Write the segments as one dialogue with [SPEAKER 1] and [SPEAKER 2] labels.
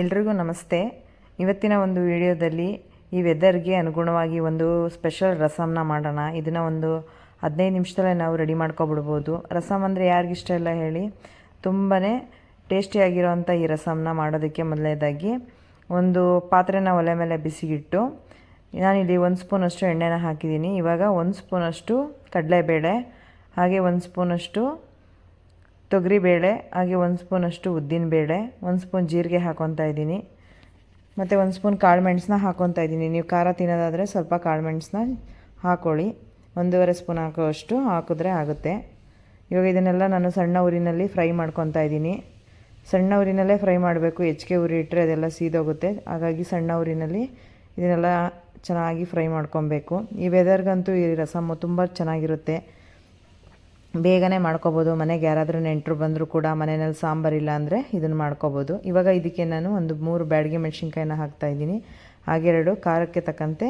[SPEAKER 1] ಎಲ್ರಿಗೂ ನಮಸ್ತೆ. ಇವತ್ತಿನ ಒಂದು ವಿಡಿಯೋದಲ್ಲಿ ಈ ವೆದರ್ಗೆ ಅನುಗುಣವಾಗಿ ಒಂದು ಸ್ಪೆಷಲ್ ರಸಮ್ನ ಮಾಡೋಣ. ಇದನ್ನು ಒಂದು ಹದಿನೈದು ನಿಮಿಷದಲ್ಲೇ ನಾವು ರೆಡಿ ಮಾಡ್ಕೊಬಿಡ್ಬೋದು. ರಸಮ್ ಅಂದರೆ ಯಾರಿಗಿಷ್ಟ ಇಲ್ಲ ಹೇಳಿ ತುಂಬಾ ಟೇಸ್ಟಿಯಾಗಿರೋವಂಥ ಈ ರಸಮ್ನ ಮಾಡೋದಕ್ಕೆ ಮೊದಲನೇದಾಗಿ ಒಂದು ಪಾತ್ರೆನ ಒಲೆ ಮೇಲೆ ಬಿಸಿಗಿಟ್ಟು, ನಾನಿಲ್ಲಿ ಒಂದು ಸ್ಪೂನಷ್ಟು ಎಣ್ಣೆನ ಹಾಕಿದ್ದೀನಿ. ಇವಾಗ ಒಂದು ಸ್ಪೂನಷ್ಟು ಕಡಲೆಬೇಳೆ, ಹಾಗೆ ಒಂದು ಸ್ಪೂನಷ್ಟು ತೊಗರಿಬೇಳೆ ಹಾಗೆ ಒಂದು ಸ್ಪೂನಷ್ಟು ಉದ್ದಿನಬೇಳೆ ಒಂದು ಸ್ಪೂನ್ ಜೀರಿಗೆ ಹಾಕೊತಾ ಇದ್ದೀನಿ. ಮತ್ತು ಒಂದು ಸ್ಪೂನ್ ಕಾಳು ಮೆಣಸನ್ನ ಹಾಕೊತಾ ಇದ್ದೀನಿ. ನೀವು ಖಾರ ತಿನ್ನೋದಾದರೆ ಸ್ವಲ್ಪ ಕಾಳು ಮೆಣಸನ್ನ ಹಾಕೊಳ್ಳಿ. ಒಂದೂವರೆ ಸ್ಪೂನ್ ಹಾಕೋಷ್ಟು ಹಾಕಿದ್ರೆ ಆಗುತ್ತೆ. ಇವಾಗ ಇದನ್ನೆಲ್ಲ ನಾನು ಸಣ್ಣ ಊರಿನಲ್ಲಿ ಫ್ರೈ ಮಾಡ್ಕೊತಾ ಇದ್ದೀನಿ. ಸಣ್ಣ ಊರಿನಲ್ಲೇ ಫ್ರೈ ಮಾಡಬೇಕು. ಹೆಚ್ಚಿಗೆ ಉರಿ ಇಟ್ಟರೆ ಅದೆಲ್ಲ ಸೀದೋಗುತ್ತೆ. ಹಾಗಾಗಿ ಸಣ್ಣ ಊರಿನಲ್ಲಿ ಇದನ್ನೆಲ್ಲ ಚೆನ್ನಾಗಿ ಫ್ರೈ ಮಾಡ್ಕೊಬೇಕು. ಈ ವೆದರ್ಗಂತೂ ಈ ರಸಮ್ಮು ತುಂಬ ಚೆನ್ನಾಗಿರುತ್ತೆ. ಬೇಗನೆ ಮಾಡ್ಕೋಬೋದು. ಮನೆಗೆ ಯಾರಾದರೂ ನೆಂಟರು ಬಂದರೂ ಕೂಡ ಮನೆಯಲ್ಲಿ ಸಾಂಬಾರಿಲ್ಲ ಅಂದರೆ ಇದನ್ನು ಮಾಡ್ಕೋಬೋದು. ಇವಾಗ ಇದಕ್ಕೆ ನಾನು ಒಂದು ಮೂರು ಬ್ಯಾಡಗಿ ಮೆಣಸಿನ್ಕಾಯಿನ ಹಾಕ್ತಾಯಿದ್ದೀನಿ ಹಾಗೆ ಎರಡು ಖಾರಕ್ಕೆ ತಕ್ಕಂತೆ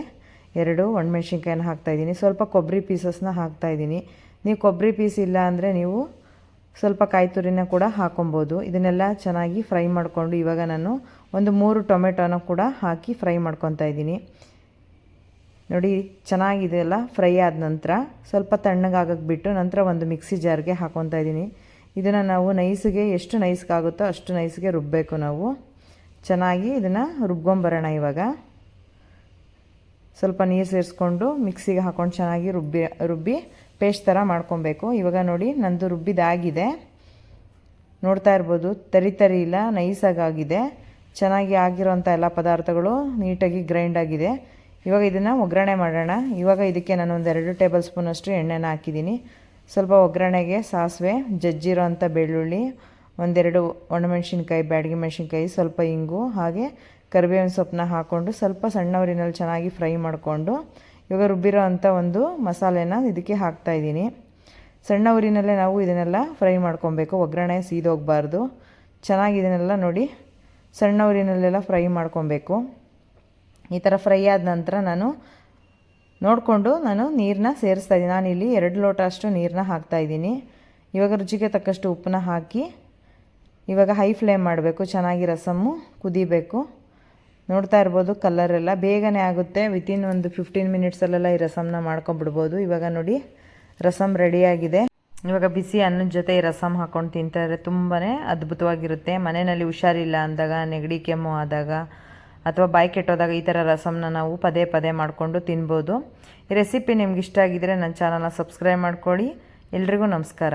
[SPEAKER 1] ಎರಡು ಒಣಮೆಣ್ಸಿನ್ಕಾಯಿನ ಹಾಕ್ತಾಯಿದ್ದೀನಿ ಸ್ವಲ್ಪ ಕೊಬ್ಬರಿ ಪೀಸಸ್ನ ಹಾಕ್ತಾಯಿದ್ದೀನಿ ನೀವು ಕೊಬ್ಬರಿ ಪೀಸ್ ಇಲ್ಲ ಅಂದರೆ ನೀವು ಸ್ವಲ್ಪ ಕಾಯಿ ತುರಿನ ಕೂಡ ಹಾಕೊಬೋದು. ಇದನ್ನೆಲ್ಲ ಚೆನ್ನಾಗಿ ಫ್ರೈ ಮಾಡಿಕೊಂಡು ಇವಾಗ ನಾನು ಒಂದು ಮೂರು ಟೊಮೆಟೊನ ಕೂಡ ಹಾಕಿ ಫ್ರೈ ಮಾಡ್ಕೊತಾ ಇದ್ದೀನಿ. ನೋಡಿ ಚೆನ್ನಾಗಿದೆಯಲ್ಲ ಫ್ರೈ ಆದ ನಂತರ ಸ್ವಲ್ಪ ತಣ್ಣಗಾಗಕ್ಕೆ ಬಿಟ್ಟು ನಂತರ ಒಂದು ಮಿಕ್ಸಿ ಜಾರ್ಗೆ ಹಾಕೊತಾ ಇದ್ದೀನಿ. ಇದನ್ನು ನಾವು ನೈಸ್ಗೆ ಎಷ್ಟು ನೈಸ್ಗಾಗುತ್ತೋ ಅಷ್ಟು ನೈಸ್ಗೆ ರುಬ್ಬಬೇಕು ನಾವು. ಚೆನ್ನಾಗಿ ಇದನ್ನು ರುಬ್ಕೊಂಬರೋಣ ಇವಾಗ. ಸ್ವಲ್ಪ ನೀರು ಸೇರಿಸ್ಕೊಂಡು ಮಿಕ್ಸಿಗೆ ಹಾಕ್ಕೊಂಡು ಚೆನ್ನಾಗಿ ರುಬ್ಬಿ ರುಬ್ಬಿ ಪೇಸ್ಟ್ ಥರ ಮಾಡ್ಕೊಬೇಕು. ಇವಾಗ ನೋಡಿ, ನಂದು ರುಬ್ಬಿದಾಗಿದೆ. ನೋಡ್ತಾ ಇರ್ಬೋದು, ತರಿ ತರಿ ಇಲ್ಲ ನೈಸಾಗಾಗಿದೆ ಚೆನ್ನಾಗಿ ಆಗಿರೋಂಥ ಎಲ್ಲ ಪದಾರ್ಥಗಳು ನೀಟಾಗಿ ಗ್ರೈಂಡ್ ಆಗಿದೆ. ಇವಾಗ ಇದನ್ನು ಒಗ್ಗರಣೆ ಮಾಡೋಣ. ಇವಾಗ ಇದಕ್ಕೆ ನಾನು ಒಂದು ಎರಡು ಟೇಬಲ್ ಸ್ಪೂನಷ್ಟು ಎಣ್ಣೆನ ಹಾಕಿದ್ದೀನಿ. ಸ್ವಲ್ಪ ಒಗ್ಗರಣೆಗೆ ಸಾಸಿವೆ ಜಜ್ಜಿರೋ ಅಂಥ ಬೆಳ್ಳುಳ್ಳಿ, ಒಂದೆರಡು ಒಣಮೆಣ್ಸಿನ್ಕಾಯಿ, ಬ್ಯಾಡಗಿ ಮೆಣಸಿನ್ಕಾಯಿ, ಸ್ವಲ್ಪ ಇಂಗು, ಹಾಗೆ ಕರಿಬೇವಿನ ಸೊಪ್ಪನ್ನ ಹಾಕ್ಕೊಂಡು ಸ್ವಲ್ಪ ಸಣ್ಣ ಉರಿನಲ್ಲಿ ಚೆನ್ನಾಗಿ ಫ್ರೈ ಮಾಡಿಕೊಂಡು ಇವಾಗ ರುಬ್ಬಿರೋ ಅಂಥ ಒಂದು ಮಸಾಲೆನ ಇದಕ್ಕೆ ಹಾಕ್ತಾಯಿದ್ದೀನಿ ಸಣ್ಣ ಉರಿನಲ್ಲೇ ನಾವು ಇದನ್ನೆಲ್ಲ ಫ್ರೈ ಮಾಡ್ಕೊಬೇಕು. ಒಗ್ಗರಣೆ ಸೀದೋಗಬಾರ್ದು. ಚೆನ್ನಾಗಿ ಇದನ್ನೆಲ್ಲ ನೋಡಿ ಸಣ್ಣ ಉರಿನಲ್ಲೆಲ್ಲ ಫ್ರೈ ಮಾಡ್ಕೊಬೇಕು. ಈ ಥರ ಫ್ರೈ ಆದ ನಂತರ ನಾನು ನೋಡಿಕೊಂಡು ನಾನು ನೀರನ್ನ ಸೇರಿಸ್ತಾ ಇದ್ದೀನಿ. ನಾನಿಲ್ಲಿ ಎರಡು ಲೋಟ ಅಷ್ಟು ನೀರನ್ನ ಹಾಕ್ತಾಯಿದ್ದೀನಿ ಇವಾಗ ರುಚಿಗೆ ತಕ್ಕಷ್ಟು ಉಪ್ಪನ್ನ ಹಾಕಿ, ಇವಾಗ ಹೈ ಫ್ಲೇಮ್ ಮಾಡಬೇಕು. ಚೆನ್ನಾಗಿ ರಸಮ್ಮು ಕುದಿಬೇಕು. ನೋಡ್ತಾ ಇರ್ಬೋದು ಕಲರೆಲ್ಲ ಬೇಗನೆ ಆಗುತ್ತೆ. ವಿತಿನ್ ಒಂದು ಫಿಫ್ಟೀನ್ ಮಿನಿಟ್ಸಲ್ಲೆಲ್ಲ ಈ ರಸಮ್ನ ಮಾಡ್ಕೊಂಬಿಡ್ಬೋದು ಇವಾಗ ನೋಡಿ, ರಸಮ್ ರೆಡಿಯಾಗಿದೆ ಇವಾಗ ಬಿಸಿ ಅನ್ನದ ಜೊತೆ ಈ ರಸಮ್ ಹಾಕ್ಕೊಂಡು ತಿಂತಾರೆ ತುಂಬಾ ಅದ್ಭುತವಾಗಿರುತ್ತೆ. ಮನೆಯಲ್ಲಿ ಹುಷಾರಿಲ್ಲ ಅಂದಾಗ, ನೆಗಡಿ ಕೆಮ್ಮು ಆದಾಗ ಅಥವಾ ಬಾಯಿ ಕೆಟ್ಟೋದಾಗ ಈ ಥರ ರಸಮ್ನ ನಾವು ಪದೇ ಪದೇ ಮಾಡಿಕೊಂಡು ತಿನ್ಬೋದು. ಈ ರೆಸಿಪಿ ನಿಮ್ಗೆ ಇಷ್ಟ ಆಗಿದ್ದರೆ ನನ್ನ ಚಾನಲ್ನ ಸಬ್ಸ್ಕ್ರೈಬ್ ಮಾಡ್ಕೊಳ್ಳಿ. ಎಲ್ರಿಗೂ ನಮಸ್ಕಾರ.